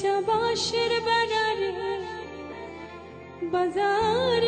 चबाशिर बनारे बाजार